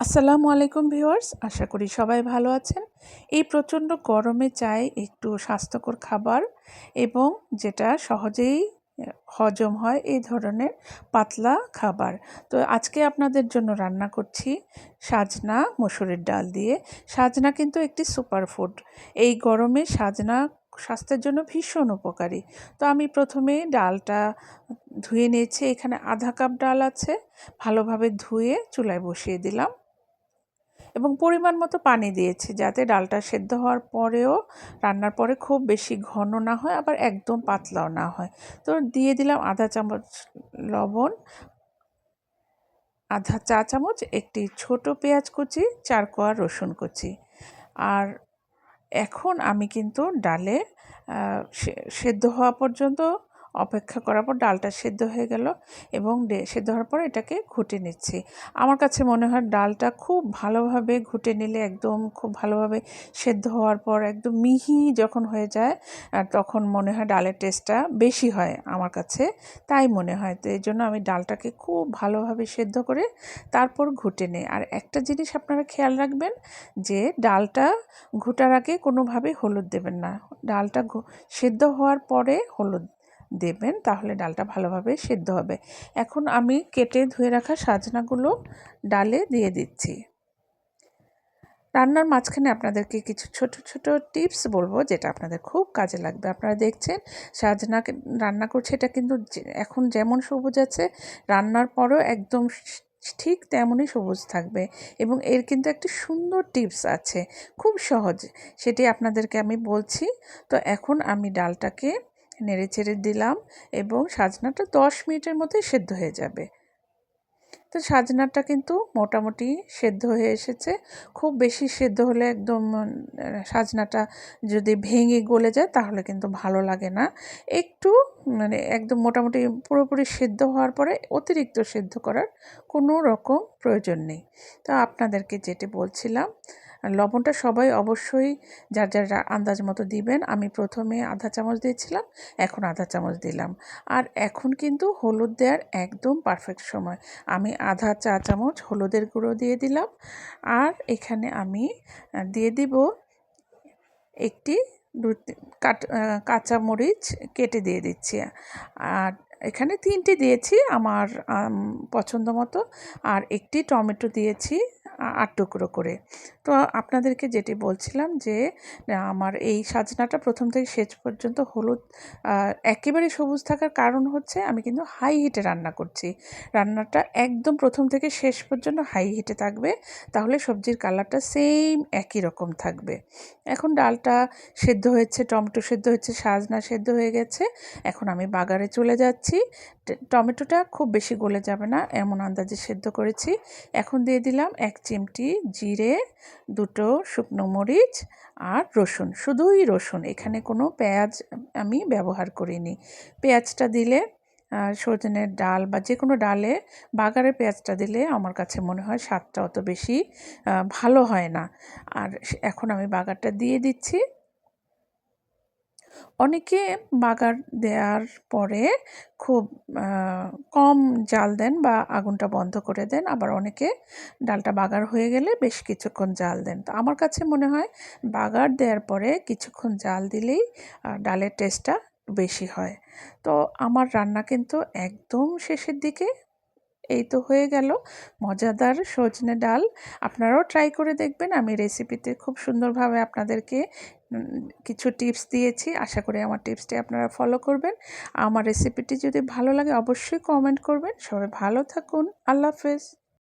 আসসালামু আলাইকুম ভিউয়ার্স, আশা করি সবাই ভালো আছেন। এই প্রচণ্ড গরমে চাই একটু স্বাস্থ্যকর খাবার এবং যেটা সহজেই হজম হয় এই ধরনের পাতলা খাবার। তো আজকে আপনাদের জন্য রান্না করছি সাজনা মসুরের ডাল দিয়ে। সাজনা কিন্তু একটি সুপারফুড। এই গরমে সাজনা স্বাস্থ্যের জন্য ভীষণ উপকারী। তো আমি প্রথমে ডালটা ধুয়ে নিয়েছি। এখানে আধা কাপ ডাল আছে। ভালোভাবে ধুয়ে চুলায় বসিয়ে দিলাম। এবং পরিমাণ মতো পানি দিয়েছি যাতে ডালটা সেদ্ধ হওয়ার পরেও রান্নার পরে খুব বেশি ঘন না হয়, আবার একদম পাতলাও না হয়। তো দিয়ে দিলাম আধা চামচ লবণ, আধা চা চামচ, একটি ছোট পেঁয়াজ কুচি, চার কোয়া রসুন কুচি। আর এখন আমি কিন্তু ডালে সেদ্ধ হওয়া পর্যন্ত অপেক্ষা করার পর ডালটা সেদ্ধ হয়ে গেল এবং সেদ্ধ হওয়ার পর এটাকে ঘুটে নিচ্ছি। আমার কাছে মনে হয় ডালটা খুব ভালোভাবে ঘুটে নিলে একদম খুব ভালোভাবে সেদ্ধ হওয়ার পর একদম মিহি যখন হয়ে যায় তখন মনে হয় ডালের টেস্টটা বেশি হয় আমার কাছে, তাই মনে হয়। তো এই জন্য আমি ডালটাকে খুব ভালোভাবে সেদ্ধ করে তারপর ঘুটে নিই। আর একটা জিনিস আপনারা খেয়াল রাখবেন যে ডালটা ঘুটার আগে কোনোভাবে হলুদ দেবেন না। ডালটা সেদ্ধ হওয়ার পরে হলুদ দেবেন, তাহলে ডালটা ভালোভাবে সেদ্ধ হবে। এখন আমি কেটে ধুয়ে রাখা সাজনাগুলো ডালে দিয়ে দিচ্ছি। রান্নার মাঝখানে আপনাদেরকে কিছু ছোট ছোট টিপস বলব, যেটা আপনাদের খুব কাজে লাগবে। আপনারা দেখছেন, সাজনা রান্না করছে, এটা কিন্তু এখন যেমন সবুজ আছে, রান্নার পরও একদম ঠিক তেমনই সবুজ থাকবে। এবং এর কিন্তু একটি সুন্দর টিপস আছে, খুব সহজ। সেটি আপনাদেরকে আমি বলছি। তো এখন আমি ডালটাকে নেড়ে চেড়ে দিলাম এবং সাজনাটা দশ মিনিটের মধ্যেই সেদ্ধ হয়ে যাবে। তো সাজনাটা কিন্তু মোটামুটি সেদ্ধ হয়ে এসেছে। খুব বেশি সেদ্ধ হলে একদম সাজনাটা যদি ভেঙে গলে যায় তাহলে কিন্তু ভালো লাগে না। একটু মানে একদম মোটামুটি পুরোপুরি সেদ্ধ হওয়ার পরে অতিরিক্ত সেদ্ধ করার কোনো রকম প্রয়োজন নেই। তো আপনাদেরকে যেটি বলছিলাম লবণটা সবাই অবশ্যই যার যার আন্দাজ মতো দিবেন। আমি প্রথমে আধা চামচ দিয়েছিলাম, এখন আধা চামচ দিলাম। আর এখন কিন্তু হলুদ দেওয়ার একদম পারফেক্ট সময়। আমি আধা চা চামচ হলুদের গুঁড়ো দিয়ে দিলাম। আর এখানে আমি দিয়ে দিব একটি দু কাঁচা মরিচ কেটে দিয়ে দিচ্ছি। আর এখানে তিনটি দিয়েছি আমার পছন্দ মতো। আর একটি টমেটো দিয়েছি আট টুকরো করে। তো আপনাদেরকে যেটি বলছিলাম যে আমার এই সাজনাটা প্রথম থেকে শেষ পর্যন্ত হলুদ একেবারে সবুজ থাকার কারণ হচ্ছে আমি কিন্তু হাই হিটে রান্না করছি। রান্নাটা একদম প্রথম থেকে শেষ পর্যন্ত হাই হিটে থাকবে, তাহলে সবজির কালারটা সেম একই রকম থাকবে। এখন ডালটা সেদ্ধ হয়েছে, টমেটো সেদ্ধ হয়েছে, সাজনা সেদ্ধ হয়ে গেছে। এখন আমি বাগারে চলে যাচ্ছি। টমেটোটা খুব বেশি গলে যাবে না, এমন আন্দাজে সেদ্ধ করেছি। এখন দিয়ে দিলাম এক চিমটি জিরে, দুটো শুকনো মরিচ আর রসুন। শুধুই রসুন, এখানে কোনো পেঁয়াজ আমি ব্যবহার করিনি। পেঁয়াজটা দিলে সজনের ডাল বা যে কোনো ডালে বাগারে পেঁয়াজটা দিলে আমার কাছে মনে হয় স্বাদটা অত বেশি ভালো হয় না। আর এখন আমি বাগারটা দিয়ে দিচ্ছি। অনেকে বাগার দেওয়ার পরে খুব কম জাল দেন বা আগুনটা বন্ধ করে দেন। আবার অনেকে ডালটা বাগার হয়ে গেলে বেশ কিছুক্ষণ জাল দেন। তো আমার কাছে মনে হয় বাগার দেওয়ার পরে কিছুক্ষণ জাল দিলেই ডালের টেস্টটা বেশি হয়। তো আমার রান্না কিন্তু একদম শেষের দিকে এই তো হয়ে গেল। মজাদার সজনে ডাল। আপনারাও ট্রাই করে দেখবেন। আমি রেসিপিতে খুব সুন্দরভাবে আপনাদেরকে কিছু টিপস দিয়েছি। আশা করি আমার টিপসটি আপনারা ফলো করবেন। আমার রেসিপিটি যদি ভালো লাগে অবশ্যই কমেন্ট করবেন। সবাই ভালো থাকুন। আল্লাহ হাফেজ।